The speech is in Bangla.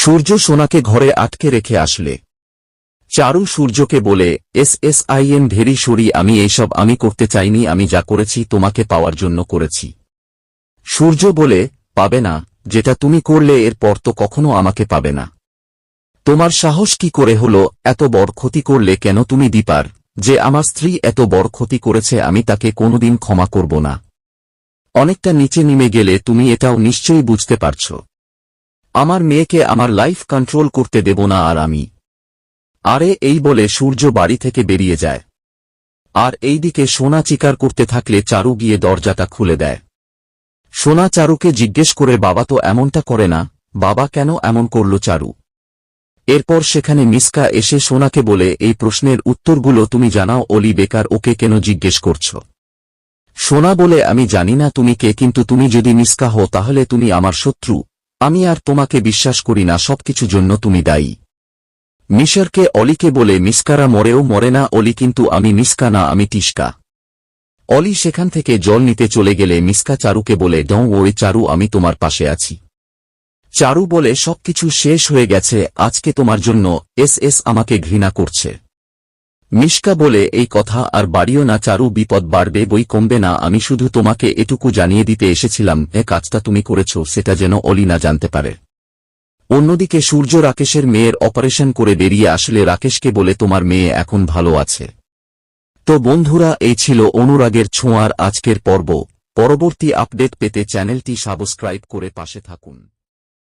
সূর্য সোনাকে ঘরে আটকে রেখে আসলে। চারু সূর্যকে বলে S S I am very sorry, আমি এইসব আমি করতে চাইনি, আমি যা করেছি তোমাকে পাওয়ার জন্য করেছি। সূর্য বলে, পাবে না, যেটা তুমি করলে এরপর তো কখনো আমাকে পাবে না। তোমার সাহস কি করে হলো, এত বড় ক্ষতি করলে কেন তুমি দীপার? যে আমার স্ত্রী এত বড় ক্ষতি করেছে, আমি তাকে কোনোদিন ক্ষমা করব না। অনেকটা নিচে নেমে গেলে তুমি এটাও নিশ্চয়ই বুঝতে পারছ। আমার মেয়েকে আমার লাইফ কন্ট্রোল করতে দেব না আর আমি। আরে, এই বলে সূর্য বাড়ি থেকে বেরিয়ে যায়। আর এইদিকে সোনা চিকার করতে থাকলে চারু গিয়ে দরজাটা খুলে দেয়। সোনা চারুকে জিজ্ঞেস করে, বাবা তো এমনটা করে না, বাবা কেন এমন করল চারু? এরপর সেখানে মিসকা এসে সোনাকে বলে, এই প্রশ্নের উত্তরগুলো তুমি জানাও, অলি বেকার, ওকে কেন জিজ্ঞেস করছ? সোনা বলে, আমি জানি না তুমি কে, কিন্তু তুমি যদি মিসকা হও, তাহলে তুমি আমার শত্রু। আমি আর তোমাকে বিশ্বাস করি না, সবকিছু জন্য তুমি দায়ী। মিশরকে অলিকে বলে, মিসকারা মরেও মরে না, অলি কিন্তু আমি মিসকা না, আমি টিস্কা অলি সেখান থেকে জল নিতে চলে গেলে মিসকা চারুকে বলে ডং ওই চারু, আমি তোমার পাশে আছি। চারু বলে, সবকিছু শেষ হয়ে গেছে, আজকে তোমার জন্য এস এস আমাকে ঘৃণা করছে। মিশকা বলে, এই কথা আর বাড়িও না, চারু বিপদ বাড়বে, বই কমবে না, আমি শুধু তোমাকে এটুকু জানিয়ে দিতে এসেছিলাম এ কাজটা তুমি করেছ, সেটা যেন অলি না জানতে পারে। অন্যদিকে সূর্য রাকেশের মেয়ের অপারেশন করে বেরিয়ে আসলে রাকেশকে বলে, তোমার মেয়ে এখন ভালো আছে। তো বন্ধুরা, এই ছিল অনুরাগের ছোঁয়ার আজকের পর্ব। পরবর্তী আপডেট পেতে চ্যানেলটি সাবস্ক্রাইব করে পাশে থাকুন।